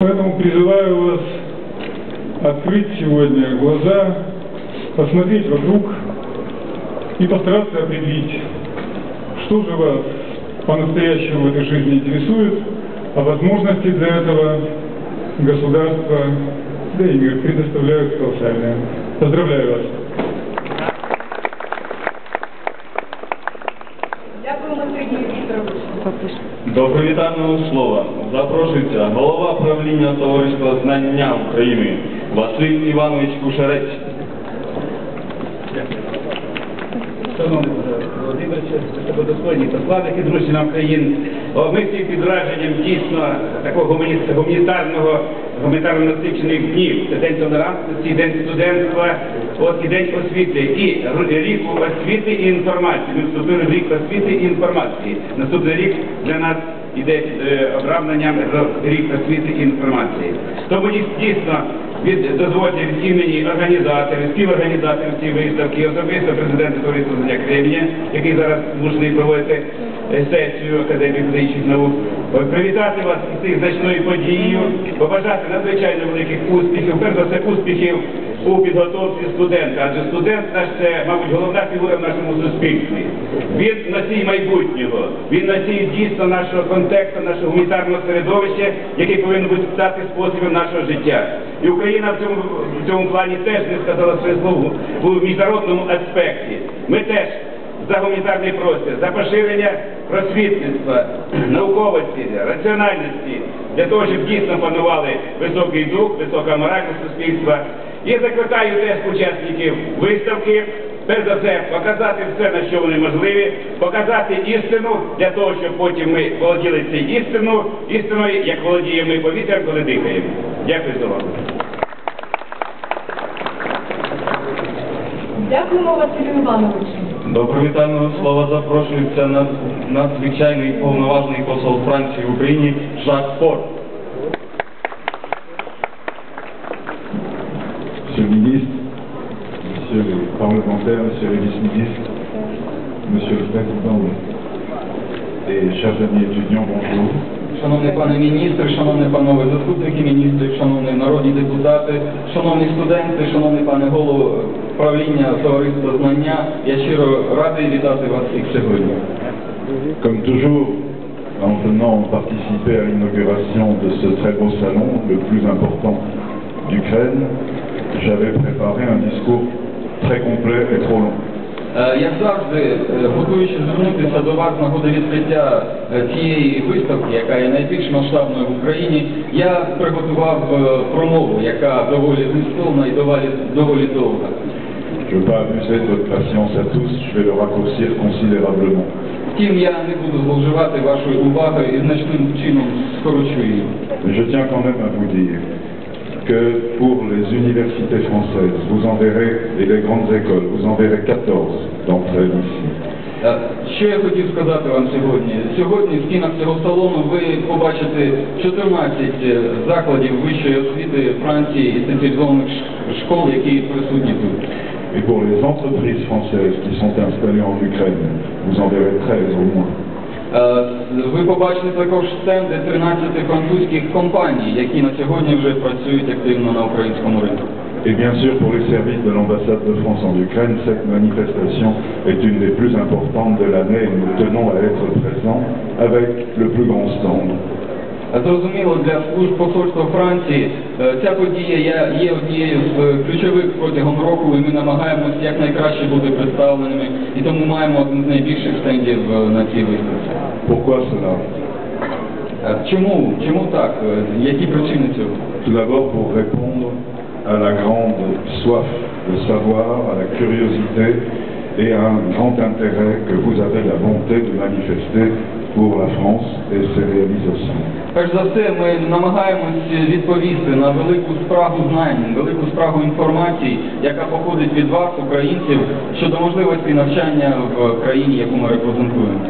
Поэтому призываю вас открыть сегодня глаза, посмотреть вокруг и постараться определить, что же вас по-настоящему в этой жизни интересует, а возможности для этого государство, да и мир предоставляют колоссальные. Поздравляю вас! Вікторовичу. До привітального слова запрошується голова правління Товариства Знання України Василь Іванович Кушарець. Шановний Володимировичу, високодостойні посланники, друзі нам країн. Ми всі під враженням дійсно такого гумані- гуманітарного, гуманітарно насичених днів. Це день толерантності, день студентства, от і день освіти. І рік освіти і інформації. Ми вступили в рік освіти і інформації. Наступний рік для нас іде е, рік освіти і інформації. Тому дійсно від дозвольте від імені організаторів, співорганізаторів цієї виставки, особисто президента Товариства Знання Кремня, який зараз змушений проводити е, сесію Академії фізичних наук, е, привітати вас із цією значною подією, побажати надзвичайно великих успіхів, перш за все успіхів у підготовці студента, адже студент наш це, мабуть, головна фігура в нашому суспільстві. Він носій майбутнього, він носій дійсно нашого контексту, нашого гуманітарного середовища, який повинен бути стати способом нашого життя. І Україна в цьому, в цьому плані теж не сказала своє слово у міжнародному аспекті. Ми теж за гуманітарний простір, за поширення просвітництва, науковості, раціональності, для того, щоб дійсно панували високий дух, висока моральність суспільства. І закликаю теж учасників виставки, перш за все, показати все, на що вони можливі, показати істину для того, щоб потім ми володіли цією істину, істиною, як володіємо ми повітрям, коли дихаємо. Дякую за увагу. Дякуємо, Василю Івановичу. До привітального слова запрошується над- надзвичайний повноважний посол Франції в Україні Жак Форд. le ministre, Monsieur les parlementaires, Monsieur les vice-ministres, Monsieur le Président et chers amis étudiants, bonjour. Шановний пане міністр, шановні панове заступники міністрів, шановні народні депутати, шановні студенти, шановний пане голово правління товариства знання, я щиро радий вітати вас всіх сьогодні. Comme toujours, en venant participer à l'inauguration de ce très beau salon, le plus important d'Ukraine, j'avais préparé un discours très complet et trop long. Як завжди, готуючи звернутися до вас з нагоди відкриття цієї виставки, яка є найбільш масштабною в Україні, я приготував промову, яка доволі змістовна і доволі, доволі довга. Je ne veux pas abuser de votre patience à tous, je vais le raccourcir considérablement. Втім, я не буду зловживати вашою увагою і значним чином скорочу її. Je tiens quand même à vous dire que pour les universités françaises, vous en verrez, et les grandes écoles, vous en verrez 14 d'entre elles ici. Е, Що я хотів сказати вам сьогодні? Сьогодні в стінах цього салону ви побачите 14 е, закладів вищої освіти Франції і спеціалізованих ш- школ, які присутні тут. Et pour les entreprises françaises qui sont installées en Ukraine, vous en verrez 13 au moins. Е, Ви побачите також стенди 13 французьких компаній, які на сьогодні вже працюють активно на українському ринку. Et bien sûr, pour les services de l'ambassade de France en Ukraine, cette manifestation est une des plus importantes de l'année et nous tenons à être présents avec le plus grand stand. Зрозуміло, для служб посольства Франції е, ця подія є- однією з е, ключових протягом року, і ми намагаємося якнайкраще бути представленими, і тому маємо один з найбільших стендів е, на цій виставці. Е, Чому? Чому так? Які причини цього? Tout d'abord pour répondre à la grande soif de savoir, à la curiosité et à un grand intérêt que vous avez la bonté de manifester pour la France et ses réalisations. Перш за все, ми намагаємось відповісти на велику спрагу знань, велику спрагу інформації, яка походить від вас, українців, щодо можливості навчання в країні, яку ми репрезентуємо.